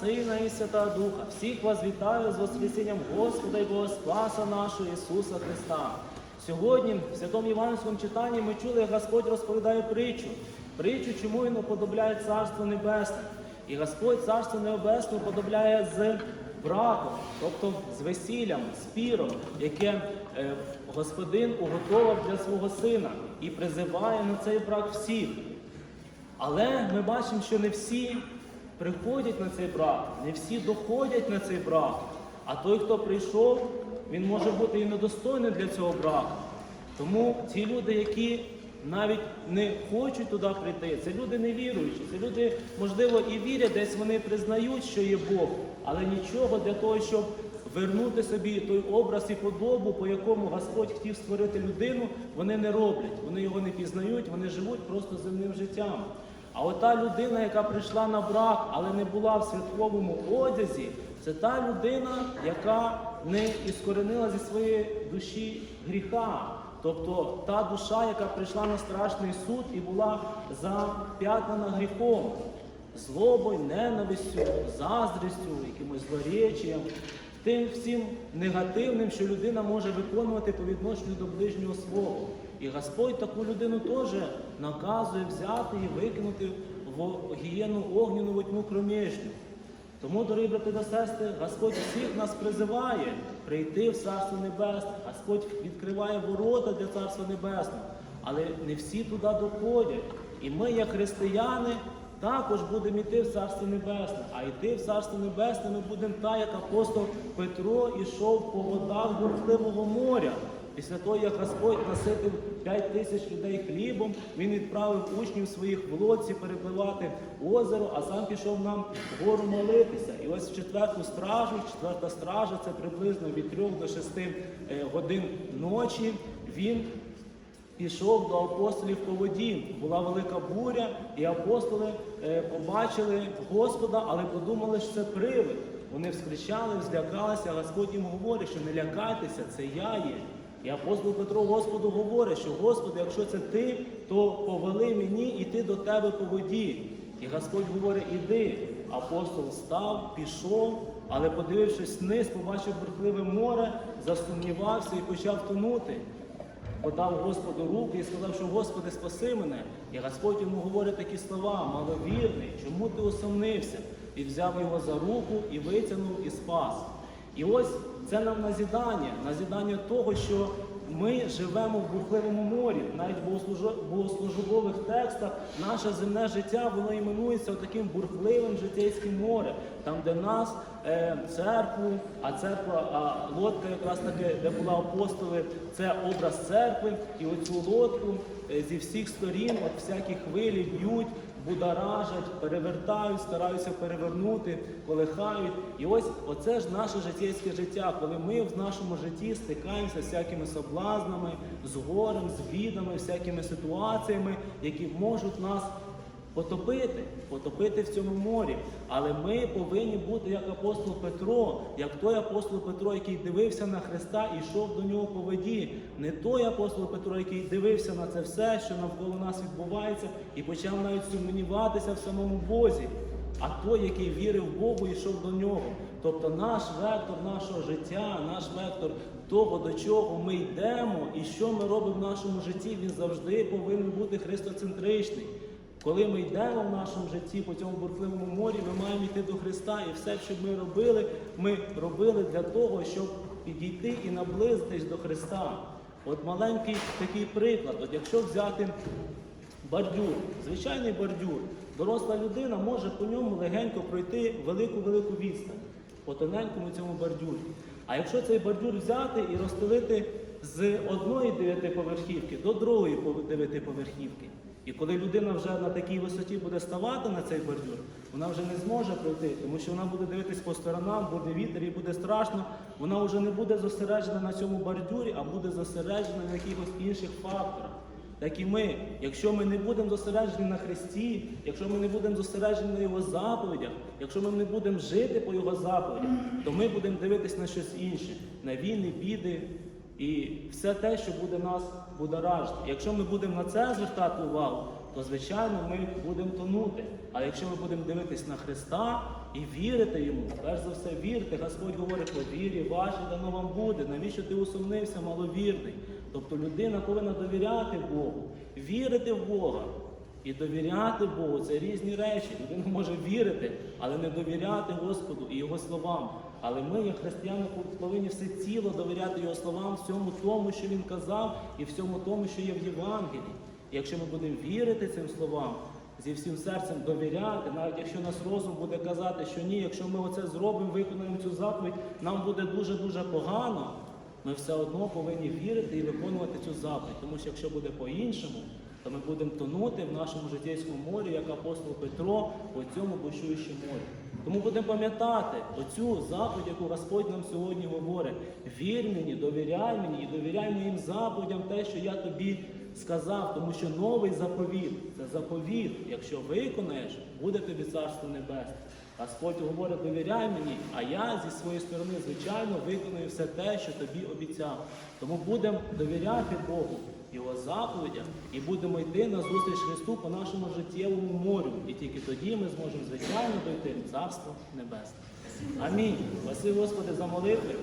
Сина і Святого Духа. Всіх вас вітаю з Воскресінням Господа і Бога Спаса нашого Ісуса Христа. Сьогодні в Святому Іванському читанні ми чули, як Господь розповідає притчу. Притчу, чому Він уподобляє Царство Небесне. І Господь Царство Небесне уподобляє з браком, тобто з весіллям, з піром, яке е, Господин уготовив для свого сина і призиває на цей брак всіх. Але ми бачимо, що не всі приходять на цей брак, не всі доходять на цей брак. А той, хто прийшов, він може бути і недостойний для цього браку. Тому ті люди, які навіть не хочуть туди прийти, це люди невіруючі, це люди, можливо, і вірять, десь вони признають, що є Бог, але нічого для того, щоб вернути собі той образ і подобу, по якому Господь хотів створити людину, вони не роблять. Вони його не пізнають, вони живуть просто земним життям. А от та людина, яка прийшла на брак, але не була в святковому одязі, це та людина, яка не іскоренила зі своєї душі гріха. Тобто та душа, яка прийшла на страшний суд і була зап'ятнана гріхом, злобою, ненавистю, заздрістю, якимось злоречієм, тим всім негативним, що людина може виконувати по відношенню до ближнього свого. І Господь таку людину теж наказує взяти і викинути в гієну огняну во тьму кромішню. Тому, дорогі брати та сестри, Господь всіх нас призиває прийти в Царство Небесне. Господь відкриває ворота для Царства Небесного, але не всі туди доходять. І ми, як християни, також будемо йти в Царство Небесне. А йти в Царство Небесне ми будемо так, як апостол Петро йшов по водах бурхливого моря. Після того, як Господь наситив 5 тисяч людей хлібом, він відправив учнів своїх в лодці перепливати озеро, а сам пішов нам вгору молитися. І ось в четверту стражу, четверта стража, це приблизно від 3 до 6 годин ночі, він пішов до апостолів по воді. Була велика буря, і апостоли е, побачили Господа, але подумали, що це привид. Вони вскричали, злякалися, а Господь їм говорить, що не лякайтеся, це я є. І апостол Петро Господу говорить, що Господи, якщо це ти, то повели мені йти до тебе по воді. І Господь говорить, іди. Апостол став, пішов, але подивившись вниз, побачив бурхливе море, засумнівався і почав тонути. Подав Господу руки і сказав, що Господи, спаси мене. І Господь йому говорить такі слова, маловірний, чому ти усомнився? І взяв його за руку і витягнув і спас. І ось це нам назідання, назідання того, що ми живемо в бурхливому морі. Навіть в богослужбових текстах наше земне життя воно іменується таким бурхливим житейським морем, там, де нас е, церкву, а церква, а лодка якраз таки, де були апостоли, це образ церкви. І оцю лодку е, зі всіх сторін, от всякі хвилі б'ють будоражать, перевертають, стараються перевернути, колихають. І ось оце ж наше життєвське життя, коли ми в нашому житті стикаємося з всякими соблазнами, з горем, з бідами, всякими ситуаціями, які можуть нас потопити, потопити в цьому морі. Але ми повинні бути як апостол Петро, як той апостол Петро, який дивився на Христа і йшов до нього по воді. Не той апостол Петро, який дивився на це все, що навколо нас відбувається, і почав навіть сумніватися в самому Бозі. А той, який вірив Богу йшов до нього. Тобто наш вектор нашого життя, наш вектор того, до чого ми йдемо і що ми робимо в нашому житті, він завжди повинен бути христоцентричний. Коли ми йдемо в нашому житті по цьому бурхливому морі, ми маємо йти до Христа, і все, що ми робили, ми робили для того, щоб підійти і наблизитись до Христа. От маленький такий приклад. От якщо взяти бордюр, звичайний бордюр, доросла людина може по ньому легенько пройти велику-велику відстань по тоненькому цьому бордюрі. А якщо цей бордюр взяти і розстелити з одної дев'ятиповерхівки до другої дев'ятиповерхівки, і коли людина вже на такій висоті буде ставати на цей бордюр, вона вже не зможе пройти, тому що вона буде дивитись по сторонам, буде вітер і буде страшно. Вона вже не буде зосереджена на цьому бордюрі, а буде зосереджена на якихось інших факторах. Так і ми, якщо ми не будемо зосереджені на Христі, якщо ми не будемо зосереджені на Його заповідях, якщо ми не будемо жити по Його заповідях, то ми будемо дивитись на щось інше, на війни, біди і все те, що буде нас будоражити. Якщо ми будемо на це звертати увагу, то звичайно ми будемо тонути. А якщо ми будемо дивитись на Христа і вірити йому, перш за все вірити, Господь говорить, по вірі вашій дано вам буде. Навіщо ти усумнився, маловірний? Тобто людина повинна довіряти Богу, вірити в Бога. І довіряти Богу це різні речі. Людина може вірити, але не довіряти Господу і Його словам. Але ми, як християни, повинні все ціло довіряти Його словам, всьому тому, що Він казав, і всьому тому, що є в Євангелії. І якщо ми будемо вірити цим словам, зі всім серцем довіряти, навіть якщо нас розум буде казати, що ні, якщо ми оце зробимо, виконаємо цю заповідь, нам буде дуже-дуже погано. Ми все одно повинні вірити і виконувати цю заповідь, тому що якщо буде по-іншому, то ми будемо тонути в нашому життєйському морі, як апостол Петро по цьому бушуючому морі. Тому будемо пам'ятати оцю заповідь, яку Господь нам сьогодні говорить. Вір мені, довіряй мені і довіряй моїм заповідям те, що я тобі сказав, тому що новий заповіт це заповіт. Якщо виконаєш, буде тобі царство небесне. Господь говорить, довіряй мені, а я зі своєї сторони, звичайно, виконую все те, що тобі обіцяв. Тому будемо довіряти Богу, Його заповідям, і будемо йти на зустріч Христу по нашому життєвому морю. І тільки тоді ми зможемо, звичайно, дойти в Царство Небесне. Амінь. Спасибі, Господи, за молитви.